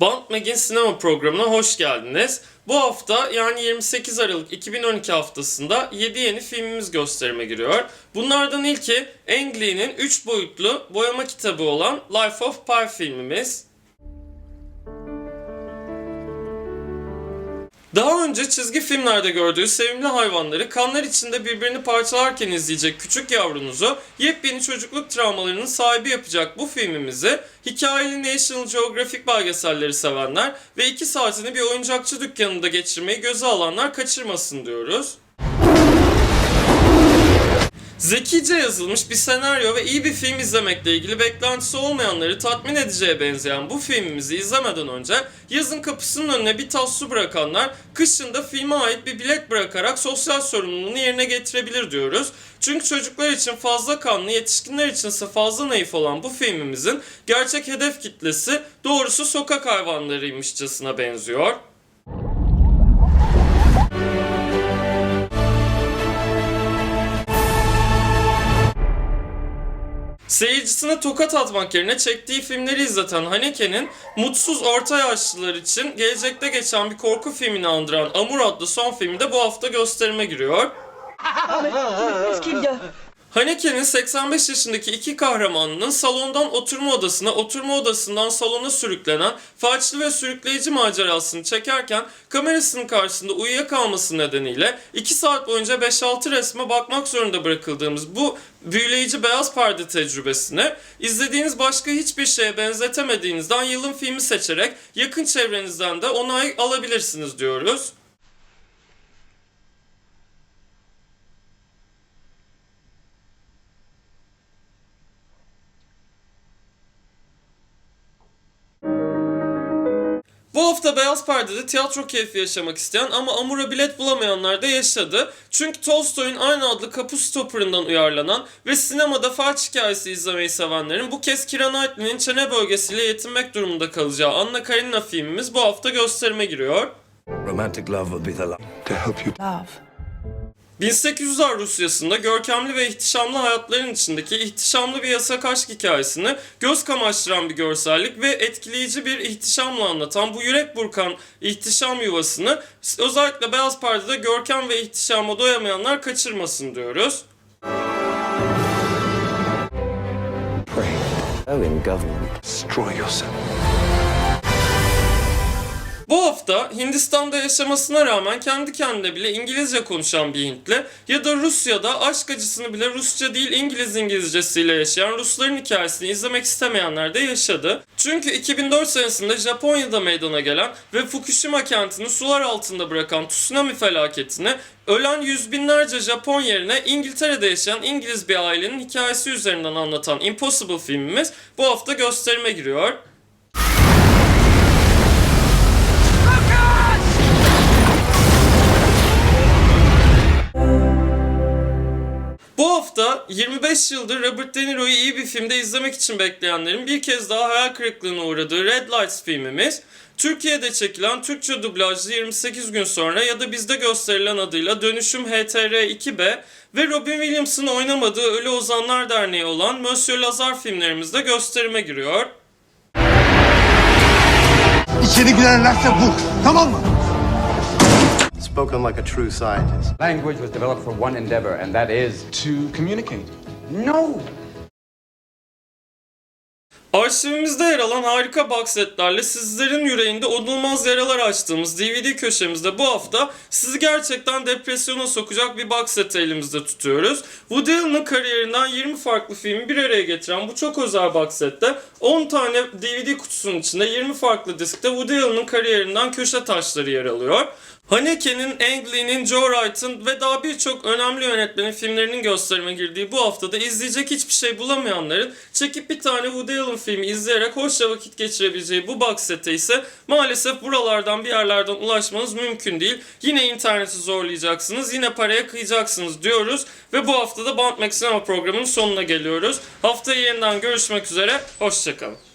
Band Mag'in sinema programına hoş geldiniz. Bu hafta yani 28 Aralık 2012 haftasında 7 yeni filmimiz gösterime giriyor. Bunlardan ilki Ang Lee'nin 3 boyutlu boyama kitabı olan Life of Pi filmimiz. Daha önce çizgi filmlerde gördüğü sevimli hayvanları kanlar içinde birbirini parçalarken izleyecek küçük yavrunuzu yepyeni çocukluk travmalarının sahibi yapacak bu filmimizi hikayeli National Geographic belgeselleri sevenler ve 2 saatini bir oyuncakçı dükkanında geçirmeyi göze alanlar kaçırmasın diyoruz. Zekice yazılmış bir senaryo ve iyi bir film izlemekle ilgili beklentisi olmayanları tatmin edeceğe benzeyen bu filmimizi izlemeden önce yazın kapısının önüne bir tas su bırakanlar kışın da filme ait bir bilet bırakarak sosyal sorumluluğunu yerine getirebilir diyoruz. Çünkü çocuklar için fazla kanlı, yetişkinler içinse fazla naif olan bu filmimizin gerçek hedef kitlesi doğrusu sokak hayvanlarıymışçasına benziyor. Seyircisine tokat atmak yerine çektiği filmleri izleten Haneke'nin mutsuz orta yaşlılar için gelecekte geçen bir korku filmini andıran Amur adlı son filmi de bu hafta gösterime giriyor. Haneke'nin 85 yaşındaki iki kahramanının salondan oturma odasına, oturma odasından salona sürüklenen felçli ve sürükleyici macerasını çekerken kamerasının karşısında uyuyakalması nedeniyle 2 saat boyunca 5-6 resme bakmak zorunda bırakıldığımız bu büyüleyici beyaz perde tecrübesini izlediğiniz başka hiçbir şeye benzetemediğinizden yılın filmi seçerek yakın çevrenizden de onay alabilirsiniz diyoruz. Bu hafta Beyaz Perde'de tiyatro keyfi yaşamak isteyen ama Amur'a bilet bulamayanlar da yaşadı. Çünkü Tolstoy'un aynı adlı Kapı Stopper'ından uyarlanan ve sinemada felç hikayesi izlemeyi sevenlerin bu kez Kira Knightley'nin çene bölgesiyle yetinmek durumunda kalacağı Anna Karenina filmimiz bu hafta gösterime giriyor. Romantic love will be the love. to help you. Love. 1800'ler Rusyası'nda görkemli ve ihtişamlı hayatların içindeki ihtişamlı bir yasak aşk hikayesini göz kamaştıran bir görsellik ve etkileyici bir ihtişamla anlatan bu yürek burkan ihtişam yuvasını özellikle Beyaz Perde'de görkem ve ihtişama doyamayanlar kaçırmasın diyoruz. Oh, in government. Destroy yourself. Hafta Hindistan'da yaşamasına rağmen kendi kendine bile İngilizce konuşan bir Hintli ya da Rusya'da aşk acısını bile Rusça değil İngiliz İngilizcesiyle yaşayan Rusların hikayesini izlemek istemeyenler de yaşadı. Çünkü 2004 senesinde Japonya'da meydana gelen ve Fukushima kentini sular altında bırakan tsunami felaketini ölen yüz binlerce Japon yerine İngiltere'de yaşayan İngiliz bir ailenin hikayesi üzerinden anlatan Impossible filmimiz bu hafta gösterime giriyor. Hafta 25 yıldır Robert De Niro'yu iyi bir filmde izlemek için bekleyenlerin bir kez daha hayal kırıklığına uğradığı Red Lights filmimiz, Türkiye'de çekilen Türkçe dublajlı 28 gün sonra ya da bizde gösterilen adıyla Dönüşüm HTR2B ve Robin Williams'ın oynamadığı Ölü Ozanlar Derneği olan Monsieur Lazar filmlerimizde gösterime giriyor. İçeri girerlerse vur. Tamam mı? Spoken like a true scientist. Language was developed for one endeavor, and that is To communicate. no. Arşivimizde yer alan harika box setlerle sizlerin yüreğinde unutulmaz yaralar açtığımız DVD köşemizde bu hafta sizi gerçekten depresyona sokacak bir box set elimizde tutuyoruz. Woody Allen'ın kariyerinden 20 farklı filmi bir araya getiren bu çok özel box sette 10 tane DVD kutusunun içinde 20 farklı diskte Woody Allen'ın kariyerinden köşe taşları yer alıyor. Haneke'nin, Ang Lee'nin, Joe Wright'ın ve daha birçok önemli yönetmenin filmlerinin gösterime girdiği bu haftada izleyecek hiçbir şey bulamayanların çekip bir tane Woody Allen filmi izleyerek hoşça vakit geçirebileceği bu box sete ise maalesef buralardan bir yerlerden ulaşmanız mümkün değil. Yine interneti zorlayacaksınız, yine paraya kıyacaksınız diyoruz ve bu haftada Band Max Sinema programının sonuna geliyoruz. Haftaya yeniden görüşmek üzere, hoşçakalın.